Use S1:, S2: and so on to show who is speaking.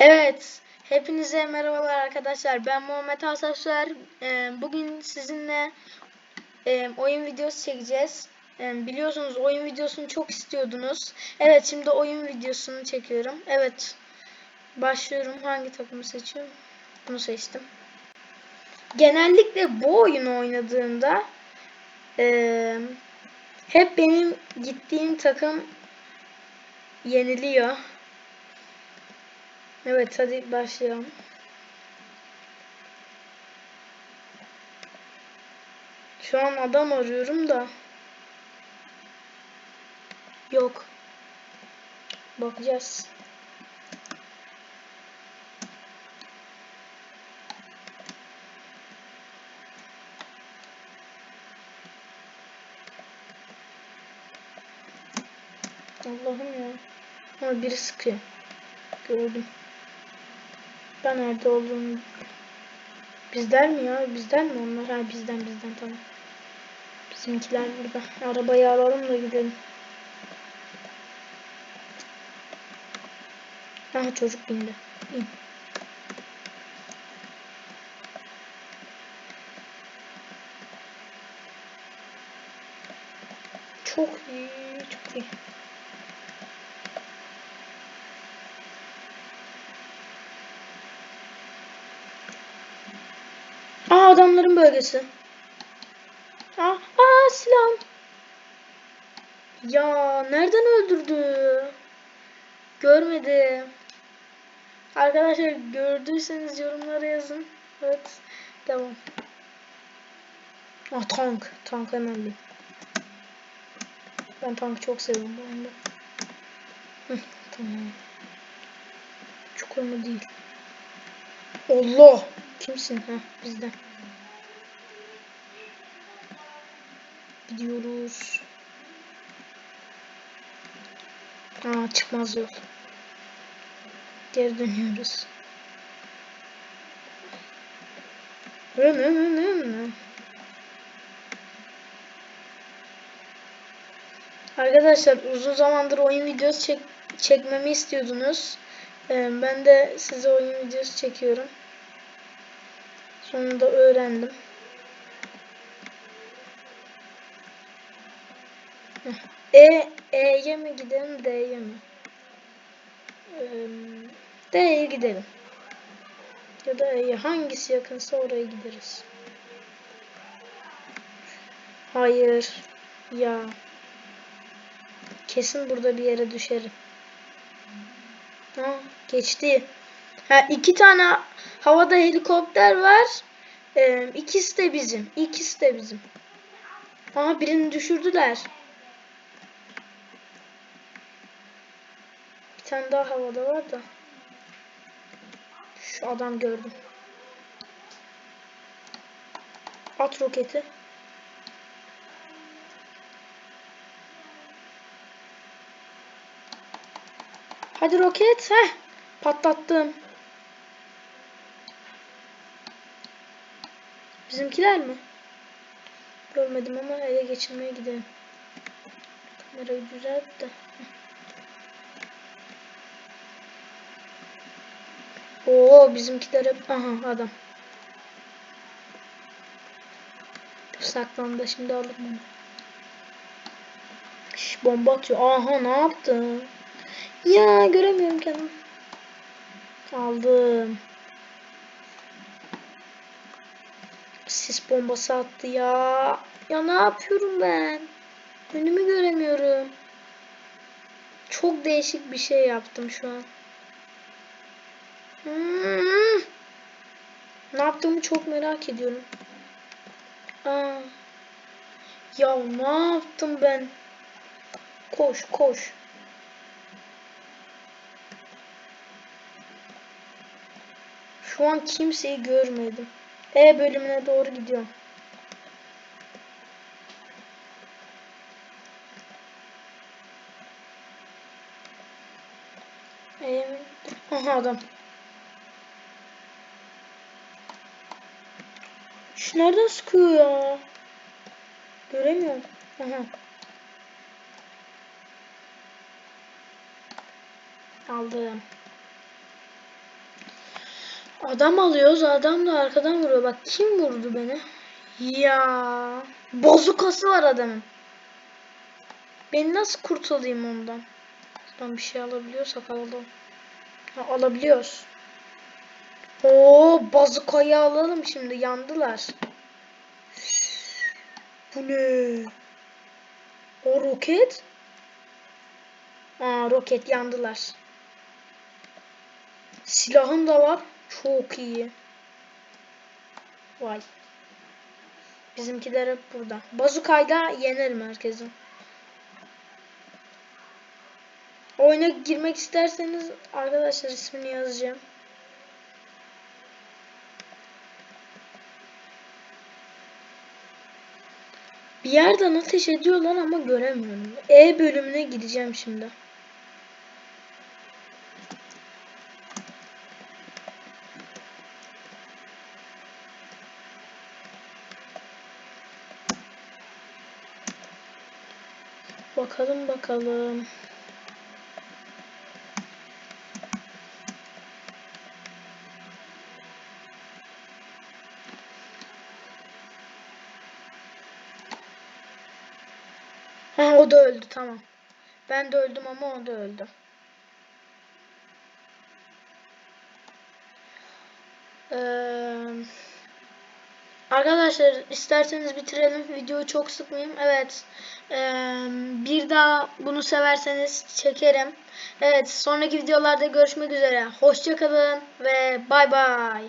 S1: Evet, hepinize merhabalar arkadaşlar. Ben Muhammed Asafser. Ee, Bugün sizinle e, oyun videosu çekeceğiz. Ee, Biliyorsunuz oyun videosunu çok istiyordunuz. Evet, şimdi oyun videosunu çekiyorum. Evet, başlıyorum. Hangi takımı seçiyorum? Bunu seçtim. Genellikle bu oyunu oynadığımda e, hep benim gittiğim takım yeniliyor. Evet hadi başlayalım. Şu an adam arıyorum da. Yok. Bakacağız. Allah'ım ya. Ha biri sıkıyor. Gördüm. Ben nerede olduğunu Bizden mi ya? Bizden mi onlar? Ha bizden bizden tamam. Bizimkiler burada. Arabayı alalım da gidelim. Aha çocuk bindi. İn. Çok iyi, çok iyi. Adamların bölgesi. Aa, aa silahım. Ya nereden öldürdü? Görmedim. Arkadaşlar gördüyseniz yorumlara yazın. Evet. Devam. Ah tank. Tank bir. Ben tankı çok seviyorum bu oyunda. Tamam. Çukur mu değil. Allah. Kimsin? Ha bizden. Gidiyoruz. Aa çıkmaz yol. Geri dönüyoruz. Rın rın rın. Arkadaşlar uzun zamandır oyun videosu çek çekmemi istiyordunuz. Ee, ben de size oyun videosu çekiyorum. Sonunda öğrendim. E E'ye mi gidelim D'ye mi? Ee, D'ye gidelim. Ya da E'ye hangisi yakınsa oraya gideriz. Hayır. Ya. Kesin burada bir yere düşerim. Ha, geçti. Ha, iki tane havada helikopter var. Ee, ikisi de bizim. İkisi de bizim. Aha birini düşürdüler. Tane daha havada var da. Şu adam gördüm. At roketi. Hadi roket. Heh. Patlattım. Bizimkiler mi? Görmedim ama ele geçirmeye gidelim. Kamerayı düzelt de. Oo bizimkiler hep aha adam. Saklandı şimdi alırım onu. Şş, bomba atıyor. Aha ne yaptın? Ya göremiyorum kendimi. Aldım. Sis bombası attı ya. Ya ne yapıyorum ben? Önümü göremiyorum. Çok değişik bir şey yaptım şu an. Hmm. Ne yaptığımı çok merak ediyorum. Aa. Ya ne yaptım ben? Koş koş. Şu an kimseyi görmedim. E bölümüne doğru gidiyorum. Aha adam. Şu nereden sıkıyor ya? Göremiyorum. Aha. Aldım. Adam alıyoruz. Adam da arkadan vuruyor. Bak kim vurdu beni? Ya. Bozukası var adamın. Ben nasıl kurtulayım ondan? Buradan bir şey alabiliyorsak alalım. Ha, alabiliyoruz. Oo, bazukayı alalım şimdi. Yandılar. Bu ne? O roket? Aa, roket yandılar. Silahım da var. Çok iyi. Vay. Bizimkiler hep burada. Bazukayla yenerim herkesi. Oyuna girmek isterseniz arkadaşlar ismini yazacağım. Bir yerden ateş ediyorlar ama göremiyorum. E bölümüne gideceğim şimdi. Bakalım bakalım. Ha o da öldü tamam. Ben de öldüm ama o da öldü. Ee, arkadaşlar isterseniz bitirelim. Videoyu çok sıkmayayım. Evet. Ee, bir daha bunu severseniz çekerim. Evet sonraki videolarda görüşmek üzere. Hoşçakalın ve bay bay.